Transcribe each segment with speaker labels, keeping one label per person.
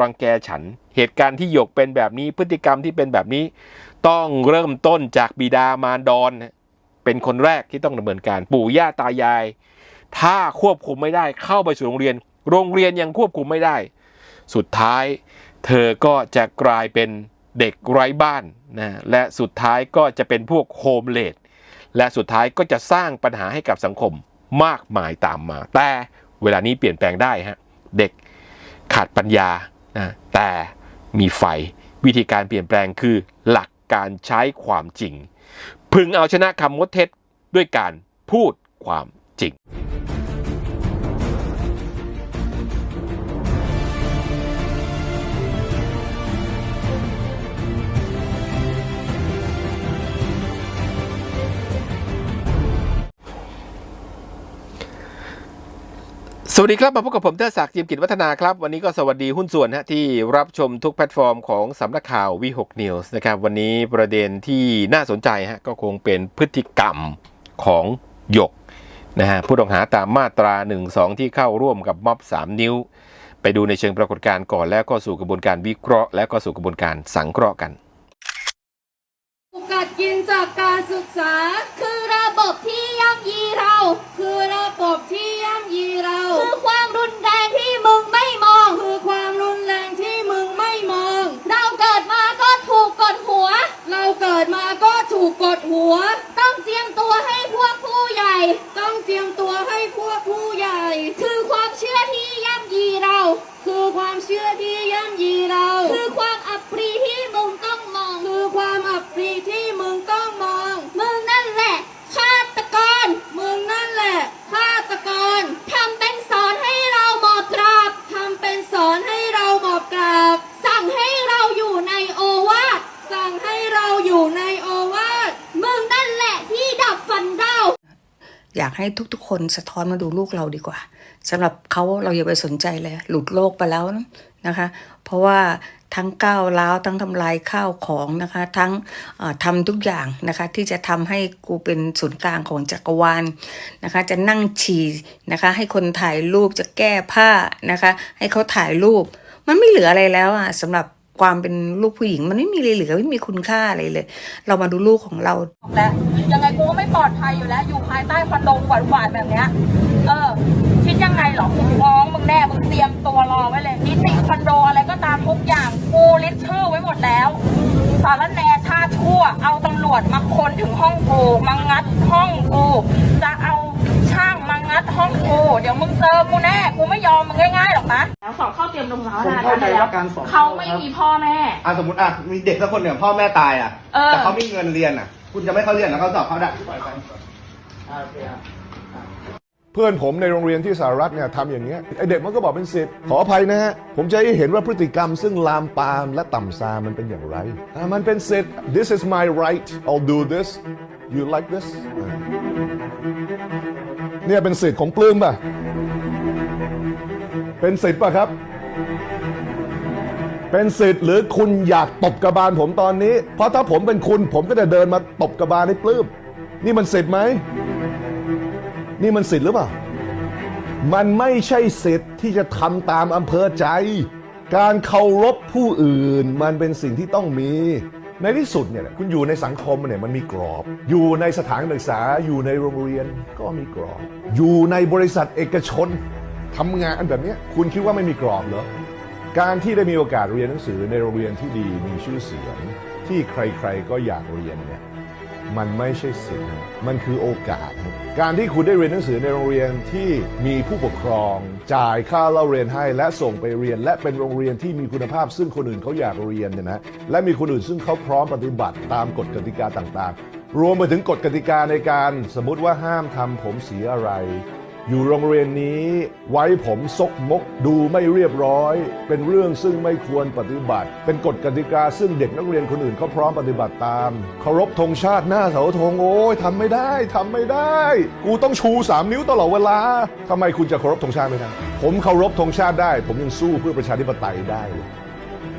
Speaker 1: รังแกฉัน เหตุการณ์ที่หยกเป็นแบบนี้พฤติกรรมที่เป็นแบบนี้ ต้องเริ่มต้นจากบิดามารดอนเป็นคนแรกที่ต้องดำเนินการปู่ย่าตายาย ถ้าควบคุมไม่ได้เข้าไปสู่โรงเรียน โรงเรียนยังควบคุมไม่ได้ สุดท้าย เธอก็จะกลายเป็นเด็กไร้บ้านนะและสุดท้ายก็จะเป็นพวกโฮมเลดและสุดท้ายก็จะสร้างปัญหาให้กับสังคมมากมายตามมา แต่เวลานี้เปลี่ยนแปลงได้ฮะเด็กขาดปัญญา แต่มีไฟวิธีการเปลี่ยนแปลงคือหลักการใช้ความจริง พึงเอาชนะคำมดเท็จด้วยการพูดความจริง สวัสดีครับ มาพบกับผมเทอศักดิ์จิมกิจวัฒนาครับ วันนี้ก็สวัสดีหุ้นส่วนฮะที่รับชมทุกแพลตฟอร์มของสำนักข่าววี6 News นะครับ วันนี้ประเด็นที่น่าสนใจฮะก็คงเป็นพฤติกรรมของหยกนะฮะผู้ต้องหาตามมาตรา 1 2 ที่เข้าร่วมกับม็อบ 3 นิ้ว ไปดูในเชิงปรากฏการณ์ก่อนแล้วก็สู่กระบวนการวิเคราะห์ และก็สู่กระบวนการสังเคราะห์กัน
Speaker 2: โอกาสกินจากการศึกษา คือระบบที่ย่ำยีเราคือระ ให้ทุก
Speaker 3: ๆ คนสะท้อนมาดูลูกเราดีกว่าสำหรับเขาเราอย่าไปสนใจเลย หลุดโลกไปแล้วนะคะ เพราะว่าทั้งก้าวร้าวทั้งทำลายข้าวของนะคะ ทั้งเอ่อทำทุกอย่างนะคะ ที่จะทำให้กูเป็นศูนย์กลางของจักรวาลนะคะ จะนั่งฉี่นะคะ ให้คนถ่ายรูปจะแก้ผ้านะคะ ให้เขาถ่ายรูป มันไม่เหลืออะไรแล้วอะสำหรับ ความเป็นลูกผู้หญิง มันไม่มีอะไรเหลือไม่มีคุณค่าอะไรเลย เรามาดูลูกของเรา
Speaker 4: แล้วยังไงกูก็ไม่ปลอดภัยอยู่แล้ว อยู่ภายใต้คอนโดหวานๆแบบเนี้ยเออคิดยังไงเหรอกูฟ้องมึงแน่มึงเตรียมตัวรอไว้เลยนิติคอนโดอะไรก็ตามทุกอย่างกูลิสต์ชื่อไว้หมดแล้วสารแนท่าชั่ว เอาตำรวจมาคนถึงห้องกูมางัดห้องกูจะเอาช่างมางั ดห้องกูเดี๋ยวมึงเจอกูแน่กูไม่ยอมมึงง่ายๆหรอกนะแล้วสอบเข้าเตรียมลงสาว
Speaker 5: ผมเข้าใจว่าการสอบ
Speaker 4: เขาไม่มีพ่อแม่
Speaker 5: อะสมมติอะมีเด็กสักคนเนี่ยพ่อแม่ตายอะ
Speaker 4: เออ
Speaker 5: แต่เขามีเงินเรียนอะ คุณจะไม่เขาเรียนแล้วเขาสอบเขาได้
Speaker 6: เพื่อนผมในโรงเรียนที่สหรัฐเนี่ยทำอย่างเงี้ยไอเด็กมันก็บอกเป็นสิทธิ์ขออภัยนะฮะ ผมจะให้เห็นว่าพฤติกรรมซึ่งลามปามและต่ำซามมันเป็นอย่างไรอะมันเป็นสิทธิ์ this is my right I'll do this you like this อะ เนี่ยเป็นสิทธิ์ของปลื้มป่ะ เป็นสิทธิ์ป่ะครับ เป็นสิทธิ์หรือคุณอยากตบกระบาลผมตอนนี้ เพราะถ้าผมเป็นคุณ ผมก็จะเดินมาตบกระบาลให้ปลื้ม นี่มันสิทธิ์ไหม นี่มันสิทธิ์หรือเปล่า มันไม่ใช่สิทธิ์ที่จะทำตามอำเภอใจ การเคารพผู้อื่น มันเป็นสิ่งที่ต้องมี ในที่สุดเนี่ยคุณอยู่ในสังคมเนี่ยมันมีกรอบ อยู่ในสถานศึกษาอยู่ในโรงเรียนก็มีกรอบ อยู่ในบริษัทเอกชนทำงานแบบนี้คุณคิดว่าไม่มีกรอบเหรอการที่ได้มีโอกาสเรียนหนังสือในโรงเรียนที่ดีมีชื่อเสียงที่ใครๆก็อยากเรียนเนี่ย มันไม่ใช่สิทธิ์มันคือโอกาสครับการที่คุณได้เรียนหนังสือในโรงเรียนที่มีผู้ปกครอง จ่ายค่าเล่าเรียนให้และส่งไปเรียน และเป็นโรงเรียนที่มีคุณภาพ ซึ่งคนอื่นเขาอยากเรียนเนี่ยนะและมีคนอื่นซึ่งเขาพร้อมปฏิบัติตามกฎกติกาต่างๆ รวมไปถึงกฎกติกาในการสมมติว่าห้ามทำผมสีอะไร อยู่โรงเรียนนี้ไว้ผมซกมกดูไม่เรียบร้อย เป็นเรื่องซึ่งไม่ควรปฏิบัติ เป็นกฎกติกาซึ่งเด็กนักเรียนคนอื่นเขาพร้อมปฏิบัติตามเคารพธงชาติหน้าเสาธงโอ้ยทำไม่ได้ทำไม่ได้ กูต้องชูสามนิ้วตลอดเวลาทำไมคุณจะเคารพธงชาติไม่ได้ผมเคารพธงชาติได้ ผมยังสู้เพื่อประชาธิปไตยได้เลย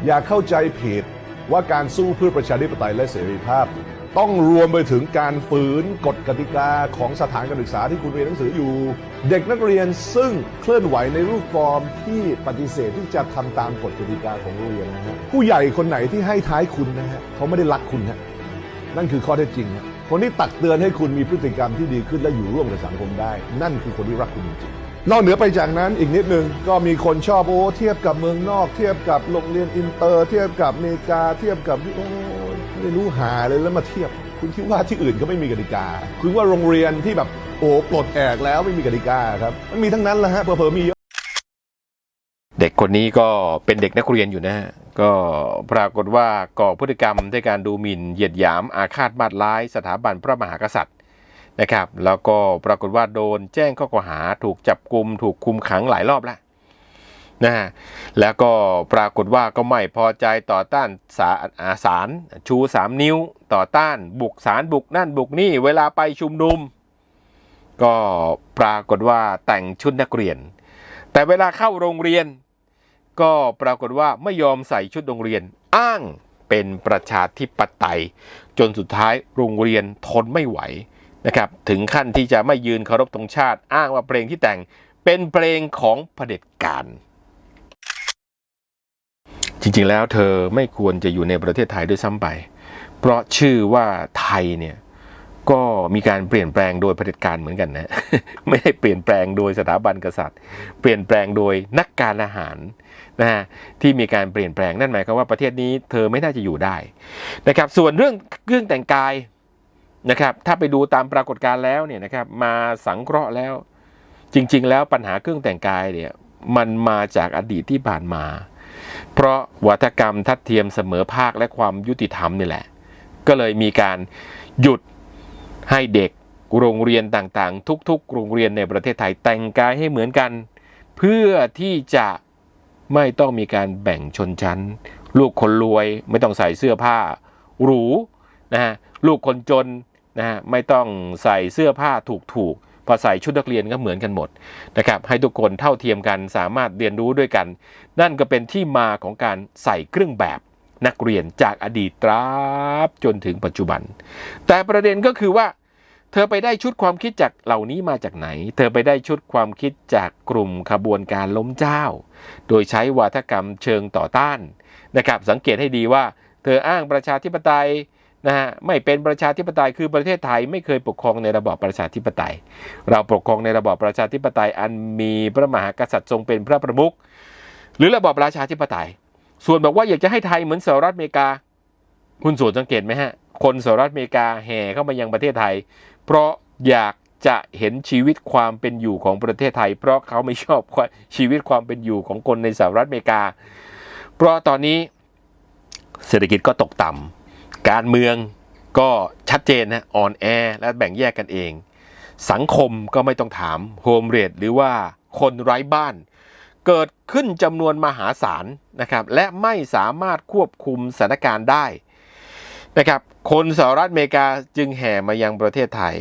Speaker 6: อย่าเข้าใจผิดว่าการสู้เพื่อประชาธิปไตยและเสรีภาพ ต้องรวมไปถึงการฝืนกฎกติกาของสถานการศึกษาที่คุณเรียนหนังสืออยู่ เด็กนักเรียนซึ่งเคลื่อนไหวในรูปฟอร์มที่ปฏิเสธที่จะทำตามกฎกติกาของโรงเรียนนะฮะผู้ใหญ่คนไหนที่ให้ท้ายคุณนะฮะเขาไม่ได้รักคุณฮะนั่นคือข้อเท็จจริงฮะคนที่ตักเตือนให้คุณมีพฤติกรรมที่ดีขึ้นและอยู่ร่วมกับสังคมได้ นั่นคือคนที่รักคุณจริงนอกเหนือไปจากนั้นอีกนิดนึงก็มีคนชอบโอ้เทียบกับเมืองนอก เทียบกับโรงเรียนอินเตอร์ เทียบกับอเมริกาเทียบกับโอ้ ไม่รู้หาเลยแล้วมาเทียบ คุณคิดว่าที่อื่นเขาไม่มีกติกา คุณว่าโรงเรียนที่แบบโอ้ปลดแอกแล้วไม่มีกติกาครับมันมีทั้งนั้นแหละฮะเผลอๆมีเยอะ
Speaker 1: เด็กคนนี้ก็เป็นเด็กนักเรียนอยู่นะฮะก็ปรากฏว่าก่อพฤติกรรมด้วยการดูหมิ่นเหยียดหยามอาฆาตมาดร้าย สถาบันพระมหากษัตริย์นะครับ แล้วก็ปรากฏว่าโดนแจ้งข้อกล่าวหาถูกจับกลุมถูกคุมขังหลายรอบแล้ว นะฮะแล้วก็ปรากฏว่าก็ไม่พอใจต่อต้านสาาสารชูสามนิ้วต่อต้านบุกสารบุกนั่นบุกนี่เวลาไปชุมนุม ก็ปรากฏว่าแต่งชุดนักเรียน แต่เวลาเข้าโรงเรียน ก็ปรากฏว่าไม่ยอมใส่ชุดโรงเรียน อ้างเป็นประชาธิปไตย จนสุดท้ายโรงเรียนทนไม่ไหวนะครับถึงขั้นที่จะไม่ยืนเคารพธงชาติ อ้างว่าเพลงที่แต่งเป็นเพลงของเผด็จการ จริงๆแล้วเธอไม่ควรจะอยู่ในประเทศไทยด้วยซ้ำไป เพราะชื่อว่าไทยเนี่ยก็มีการเปลี่ยนแปลงโดยเผด็จการเหมือนกันนะไม่ได้เปลี่ยนแปลงโดยสถาบันกษัตริย์ เปลี่ยนแปลงโดยนักการอาหารนะฮะที่มีการเปลี่ยนแปลงนั่นหมายความว่าประเทศนี้เธอไม่น่าจะอยู่ได้นะครับ ส่วนเรื่องเครื่องแต่งกายนะครับถ้าไปดูตามปรากฏการณ์แล้วเนี่ยนะครับมาสังเคราะห์แล้ว จริง ๆ แล้วปัญหาเครื่องแต่งกายเนี่ยมันมาจากอดีตที่ผ่านมา เพราะวัฒกรรมทัดเทียมเสมอภาคและความยุติธรรมนี่แหละ ก็เลยมีการหยุดให้เด็กโรงเรียนต่างๆ ทุกๆ โรงเรียนในประเทศไทยแต่งกายให้เหมือนกัน เพื่อที่จะไม่ต้องมีการแบ่งชนชั้น ลูกคนรวยไม่ต้องใส่เสื้อผ้าหรูนะฮะลูกคนจนนะฮะไม่ต้องใส่เสื้อผ้าถูกๆ พอใส่ชุดนักเรียนก็เหมือนกันหมดนะครับให้ทุกคนเท่าเทียมกันสามารถเรียนรู้ด้วยกัน นั่นก็เป็นที่มาของการใส่เครื่องแบบนักเรียนจากอดีตตราบจนถึงปัจจุบัน แต่ประเด็นก็คือว่า เธอไปได้ชุดความคิดจากเหล่านี้มาจากไหน เธอไปได้ชุดความคิดจากกลุ่มขบวนการล้มเจ้า โดยใช้วาทกรรมเชิงต่อต้านนะครับสังเกตให้ดีว่า เธออ้างประชาธิปไตย นะฮะไม่เป็นประชาธิปไตยคือประเทศไทยไม่เคยปกครองในระบอบประชาธิปไตย เราปกครองในระบอบประชาธิปไตยอันมีพระมหากษัตริย์ทรงเป็นพระประมุขหรือระบอบประชาธิปไตย ส่วนบอกว่าอยากจะให้ไทยเหมือนสหรัฐอเมริกา คุณส่วนสังเกตไหมฮะ คนสหรัฐอเมริกาแห่เข้ามายังประเทศไทย เพราะอยากจะเห็นชีวิตความเป็นอยู่ของประเทศไทย เพราะเขาไม่ชอบชีวิตความเป็นอยู่ของคนในสหรัฐอเมริกา เพราะตอนนี้เศรษฐกิจก็ตกต่ำ การเมืองก็ชัดเจนนะอ่อนแอและแบ่งแยกกันเอง สังคมก็ไม่ต้องถามโฮมเรทหรือว่าคนไร้บ้าน เกิดขึ้นจำนวนมหาศาลนะครับและไม่สามารถควบคุมสถานการณ์ได้นะครับคนสหรัฐอเมริกาจึงแห่มายังประเทศไทย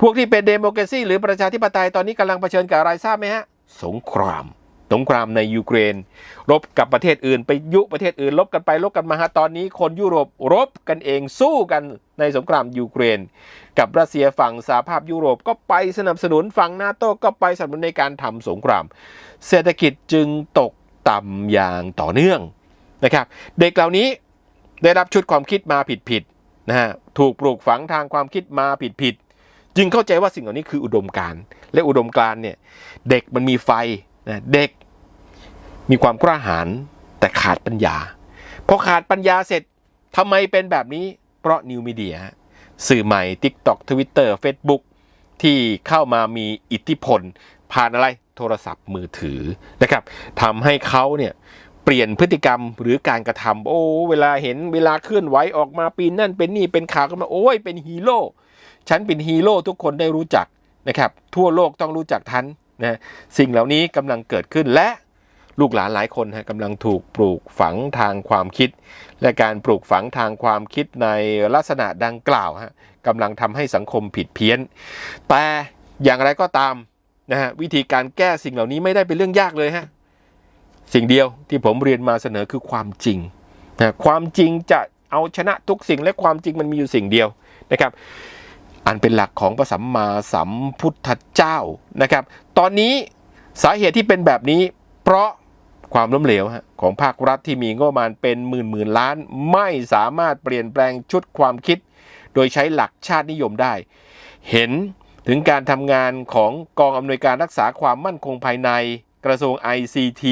Speaker 1: พวกที่เป็นเดโมแครซีหรือประชาธิปไตยตอนนี้กำลังเผชิญกับอะไรทราบไหมฮะ สงคราม สงครามในยูเครน รบกับประเทศอื่น ไปยุประเทศอื่นลบกันไปลบกันมาฮะตอนนี้คนยุโรปรบกันเองสู้กันในสงครามยูเครน กับรัสเซียฝั่งสหภาพยุโรปก็ไปสนับสนุนฝั่งนาโตก็ไปสนับสนุนในการทำสงคราม เศรษฐกิจจึงตกต่ำอย่างต่อเนื่องนะครับ เด็กเหล่านี้ได้รับชุดความคิดมาผิดๆนะฮะถูกปลูกฝังทางความคิดมาผิดๆจึงเข้าใจว่าสิ่งเหล่านี้คืออุดมการณ์และอุดมการณ์เนี่ยเด็กมันมีไฟนะเด็ก มีความกล้าหาญแต่ขาดปัญญาพอขาดปัญญาเสร็จทำไมเป็นแบบนี้ เพราะนิวมีเดียสื่อใหม่ TikTok Twitter Facebook ที่เข้ามามีอิทธิพล ผ่านอะไรโทรศัพท์มือถือนะครับทำให้เขาเนี่ยเปลี่ยนพฤติกรรมหรือการกระทำโอ้เวลาเห็นเวลาเคลื่อนไหวออกมาปีนนั่นเป็นนี่เป็นข่าวกันมาโอ้ยเป็นฮีโร่ฉันเป็นฮีโร่ทุกคนได้รู้จักนะครับทั่วโลกต้องรู้จักทันนะสิ่งเหล่านี้กำลังเกิดขึ้นและ ลูกหลานหลายคนฮะกำลังถูกปลูกฝังทางความคิด และการปลูกฝังทางความคิดในลักษณะดังกล่าวฮะกำลังทำให้สังคมผิดเพี้ยน แต่อย่างไรก็ตามนะฮะวิธีการแก้สิ่งเหล่านี้ไม่ได้เป็นเรื่องยากเลยฮะสิ่งเดียวที่ผมเรียนมาเสนอคือความจริงนะความจริงจะเอาชนะทุกสิ่งและความจริงมันมีอยู่สิ่งเดียวนะครับ อันเป็นหลักของพระสัมมาสัมพุทธเจ้านะครับ ตอนนี้สาเหตุที่เป็นแบบนี้ เพราะ ความล้มเหลวของภาครัฐที่มีงบประมาณเป็นหมื่นหมื่นล้าน ไม่สามารถเปลี่ยนแปลงชุดความคิด โดยใช้หลักชาตินิยมได้ เห็นถึงการทำงานของกองอำนวยการรักษาความมั่นคงภายใน กระทรวง ICT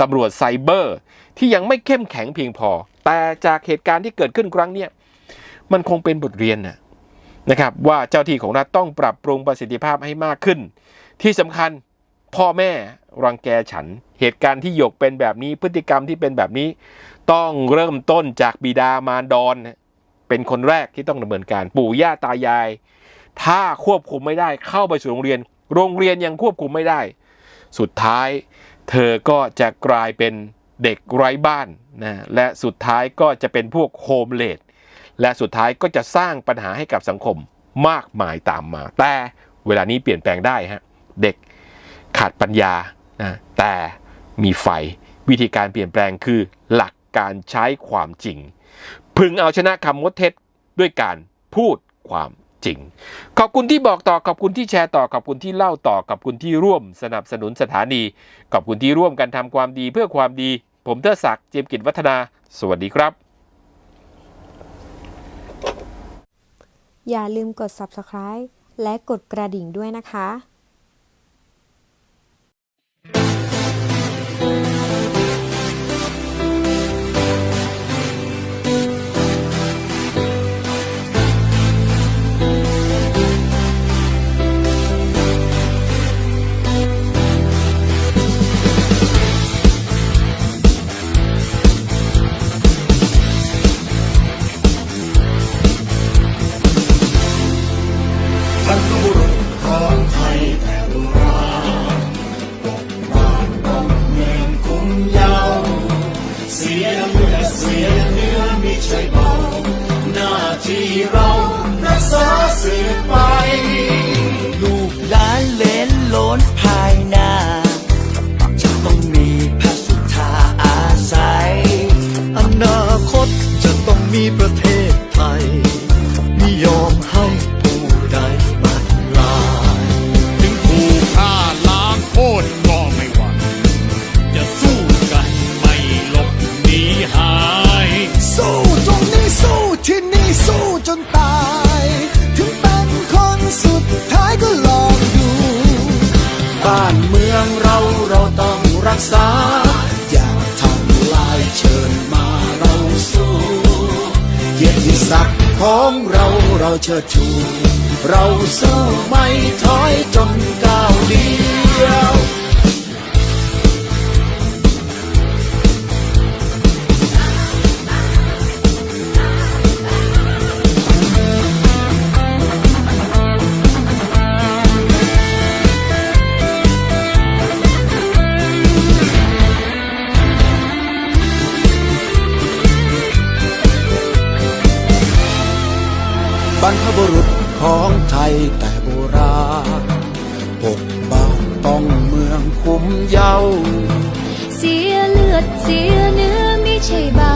Speaker 1: ตำรวจไซเบอร์ ที่ยังไม่เข้มแข็งเพียงพอ แต่จากเหตุการณ์ที่เกิดขึ้นครั้งนี้มันคงเป็นบทเรียนนะนะครับว่าเจ้าที่ของรัฐต้องปรับปรุงประสิทธิภาพให้มากขึ้น ที่สำคัญ พ่อแม่รังแกฉัน เหตุการณ์ที่หยกเป็นแบบนี้พฤติกรรมที่เป็นแบบนี้ ต้องเริ่มต้นจากบิดามารดอนเป็นคนแรกที่ต้องดำเนินการปู่ย่าตายาย ถ้าควบคุมไม่ได้เข้าไปสู่โรงเรียน โรงเรียนยังควบคุมไม่ได้ สุดท้าย เธอก็จะกลายเป็นเด็กไร้บ้านนะและสุดท้ายก็จะเป็นพวกโฮมเลดและสุดท้ายก็จะสร้างปัญหาให้กับสังคมมากมายตามมา แต่เวลานี้เปลี่ยนแปลงได้ฮะเด็ก ขาดปัญญานะแต่มีไฟวิธีการเปลี่ยนแปลงคือหลักการใช้ความจริง พึงเอาชนะคำมดเท็จด้วยการพูดความจริง ขอบคุณที่บอกต่อ ขอบคุณที่แชร์ต่อ ขอบคุณที่เล่าต่อ ขอบคุณที่ร่วมสนับสนุนสถานี ขอบคุณที่ร่วมกันทำความดีเพื่อความดี ผมเทอศักดิ์เจมกิจวัฒนา สวัสดีครับ
Speaker 7: อย่าลืมกด subscribe และกดกระดิ่งด้วยนะคะ
Speaker 8: We prepared.
Speaker 7: ของเราเราเชิดชู เราสู้ไม่ถอยจนก้าวเดียว บรรพบุรุษของไทยแต่โบราณปกป้องต้องเมืองคุ้มเยา
Speaker 9: เสียเลือดเสียเนื้อไม่ใช่เบา